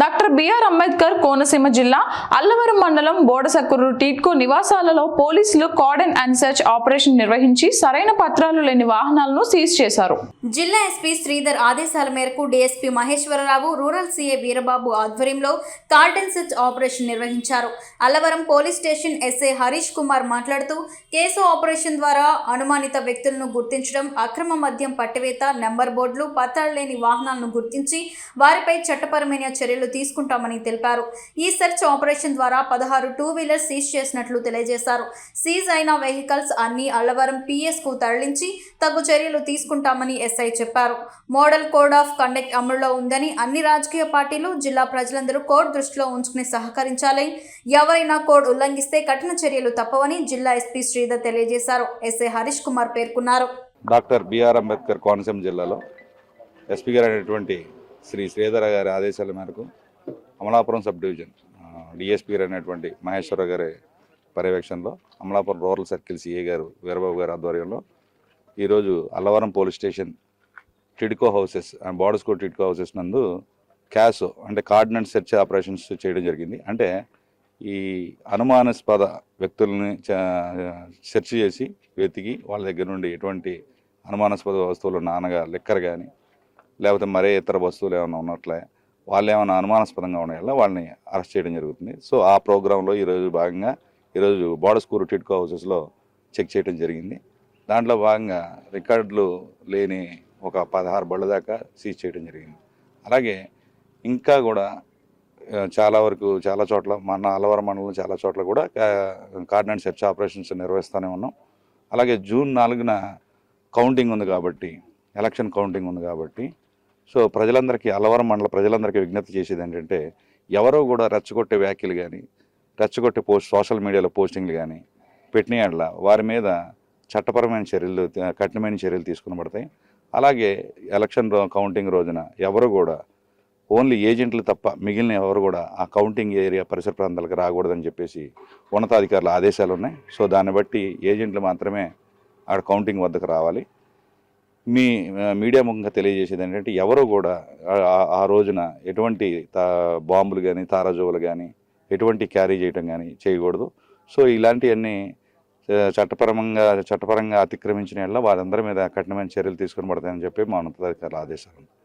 Doctor BR Ambedkar Konaseema జిల్లా అల్లవరం మండలం బోడసక్కూరు టీట్కో నివాసాలలో పోలీసులు కార్డన్ అండ్ సెర్చ్ ఆపరేషన్ నిర్వహించి సరైన పత్రాలు లేని వాహనాలను సీజ్ చేశారు. జిల్లా ఎస్పీ శ్రీధర్ ఆదేశాల మేరకు DSP Maheswararao rural CA Veerababu ఆధ్వర్యంలో కార్డన్ సెర్చ్ ఆపరేషన్ నిర్వహించారు. Allavaram police station SI Harish Kumar మాట్లాడుతూ కేసు ఆపరేషన్ ద్వారా అనుమానిత వ్యక్తులను గుర్తించడం అక్రమ మద్యం పట్టివేత నెంబర్ బోర్డులు పత్రాలు లేని వాహనాలను గుర్తించి వారిపై చట్టపరమైన చర్యలు తీసుకుంటామని తెలిపారు. ఈ సెర్చ్ ఆపరేషన్ ద్వారా పదహారు టూ వీలర్స్ సీజ్ చేసినట్లు తెలియజేశారు. సీజ్ అయిన వెహికల్స్ అన్ని అల్లవరం పిఎస్కు తరలించి తగు చర్యలు తీసుకుంటామని ఎస్ఐ చెప్పారు. మోడల్ కోడ్ ఆఫ్ కండక్ట్ అమలులో ఉందని అన్ని రాజకీయ పార్టీలు జిల్లా ప్రజలందరూ కోడ్ దృష్టిలో ఉంచుకుని సహకరించాలని ఎవరైనా కోడ్ ఉల్లంఘిస్తే కఠిన చర్యలు తప్పవని జిల్లా ఎస్పీ శ్రీధర్ తెలియజేశారు. ఎస్ఐ హరీష్ కుమార్ పేర్కొన్నారు. డాక్టర్ బిఆర్ అంబేద్కర్ కోనసీమ జిల్లాలో ఎస్పీ గారు అయినటువంటి శ్రీ శ్రీధర గారి ఆదేశాల మేరకు అమలాపురం సబ్ డివిజన్ డిఎస్పీ అనేటువంటి మహేశ్వర గారి పర్యవేక్షణలో అమలాపురం రూరల్ సర్కిల్ సిఏ గారు వీరబాబు గారి ఆధ్వర్యంలో ఈరోజు Allavaram police station TIDCO houses border school TIDCO houses నందు క్యాస్ అంటే కార్డినెంట్ సెర్చ్ ఆపరేషన్స్ చేయడం జరిగింది. అంటే ఈ అనుమానాస్పద వ్యక్తుల్ని సెర్చ్ చేసి వెతికి వాళ్ళ దగ్గర నుండి ఎటువంటి అనుమానాస్పద వస్తువులు నానగా లిక్కర్ కానీ లేకపోతే మరే ఇతర వస్తువులు ఏమైనా ఉన్నట్లే వాళ్ళు ఏమైనా అనుమానాస్పదంగా ఉన్నాయో వాళ్ళని అరెస్ట్ చేయడం జరుగుతుంది. సో ఆ ప్రోగ్రాంలో ఈరోజు భాగంగా ఈరోజు బార్డర్ స్కూల్ టిడ్కో హౌసెస్లో చెక్ చేయడం జరిగింది. దాంట్లో భాగంగా రికార్డులు లేని ఒక పదహారు బళ్ళ దాకా సీజ్ చేయడం జరిగింది. అలాగే ఇంకా కూడా చాలా వరకు చాలా చోట్ల మన అలవరం మండలం చాలా చోట్ల కూడా కార్డినెంట్ సెర్చ్ ఆపరేషన్స్ నిర్వహిస్తూనే ఉన్నాం. అలాగే జూన్ నాలుగున కౌంటింగ్ ఉంది కాబట్టి ఎలక్షన్ కౌంటింగ్ ఉంది కాబట్టి సో ప్రజలందరికీ అలవరం మండల ప్రజలందరికీ విజ్ఞప్తి చేసేది ఏంటంటే ఎవరో కూడా రెచ్చగొట్టే వ్యాఖ్యలు కానీ రెచ్చగొట్టే పోస్ట్ సోషల్ మీడియాలో పోస్టింగ్లు కానీ పెట్టిన యెడల వారి మీద చట్టపరమైన చర్యలు కఠినమైన చర్యలు తీసుకుని పడతాయి అలాగే ఎలక్షన్ కౌంటింగ్ రోజున ఎవరు కూడా ఓన్లీ ఏజెంట్లు తప్ప మిగిలిన ఎవరు కూడా ఆ కౌంటింగ్ ఏరియా పరిసర ప్రాంతాలకు రాకూడదని చెప్పేసి ఉన్నతాధికారుల ఆదేశాలు ఉన్నాయి సో దాన్ని బట్టి ఏజెంట్లు మాత్రమే ఆడ కౌంటింగ్ వద్దకు రావాలి. మీ మీడియా ముఖంగా తెలియజేసేది ఏంటంటే ఎవరు కూడా ఆ- రోజున ఎటువంటి తా బాంబులు కానీ తారాజువులు కానీ ఎటువంటి క్యారీ చేయటం కానీ చేయకూడదు. సో ఇలాంటివన్నీ చట్టపరంగా చట్టపరంగా అతిక్రమించిన యెడల వారందరి మీద కఠినమైన చర్యలు తీసుకుని పడతాయని చెప్పి మా ఉన్నతాధికారుల ఆదేశాలు.